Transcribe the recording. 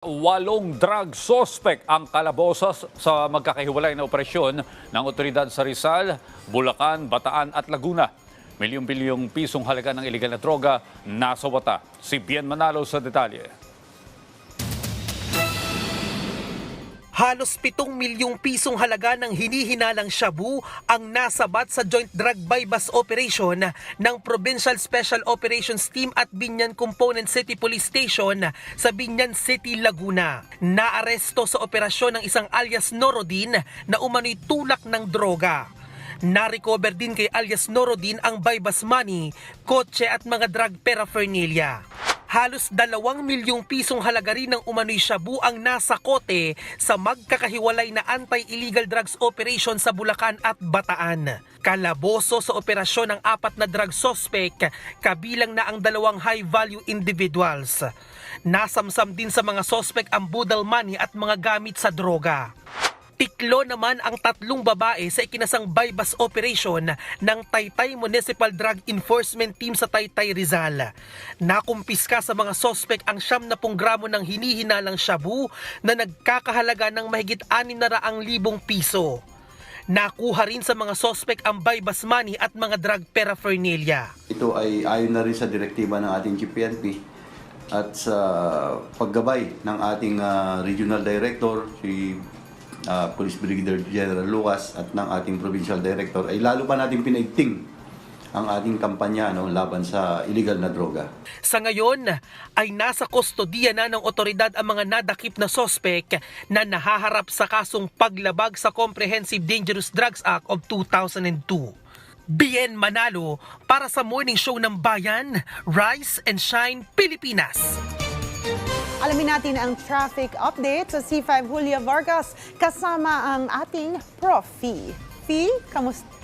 Walong drug suspect ang kalabosas sa magkakahiwalay na operasyon ng otoridad sa Rizal, Bulacan, Bataan at Laguna. Milyong-bilyong pisong halaga ng iligal na droga nasa wata. Si Bien Manalo sa detalye. Halos 7 milyong pisong halaga ng hinihinalang shabu ang nasabat sa Joint Drug Bypass Operation ng Provincial Special Operations Team at Binyan Component City Police Station sa Binyan City, Laguna. Naaresto sa operasyon ng isang alias Norodin na umano'y tulak ng droga. Na-recover din kay alias Norodin ang bypass money, kotse at mga drug paraphernalia. Halos dalawang milyong pisong halaga rin ng umano'y shabu ang nasa kote sa magkakahiwalay na anti-illegal drugs operation sa Bulacan at Bataan. Kalaboso sa operasyon ng apat na drug suspect, kabilang na ang dalawang high-value individuals. Nasamsam din sa mga suspect ang budal money at mga gamit sa droga. Tiklo naman ang tatlong babae sa ikinasang bypass operation ng Taytay Municipal Drug Enforcement Team sa Taytay Rizal. Nakumpiska sa mga sospek ang siyam na pung gramo ng hinihinalang shabu na nagkakahalaga ng mahigit 600,000 piso. Nakuha rin sa mga sospek ang bypass money at mga drug paraphernalia. Ito ay ayon na rin sa direktiba ng ating GPNP at sa paggabay ng ating ah, regional director, si ah, Police Brigadier General Lucas at ng ating provincial director ay lalo pa natin pinaigting ang ating kampanya no, laban sa illegal na droga. Sa ngayon ay nasa kustodiya na ng otoridad ang mga nadakip na sospek na nahaharap sa kasong paglabag sa Comprehensive Dangerous Drugs Act of 2002. Bien Manalo para sa Morning Show ng Bayan, Rise and Shine, Pilipinas. Alamin natin ang traffic update sa C5 Julia Vargas kasama ang ating Prof. Fee. Fee, kamusta?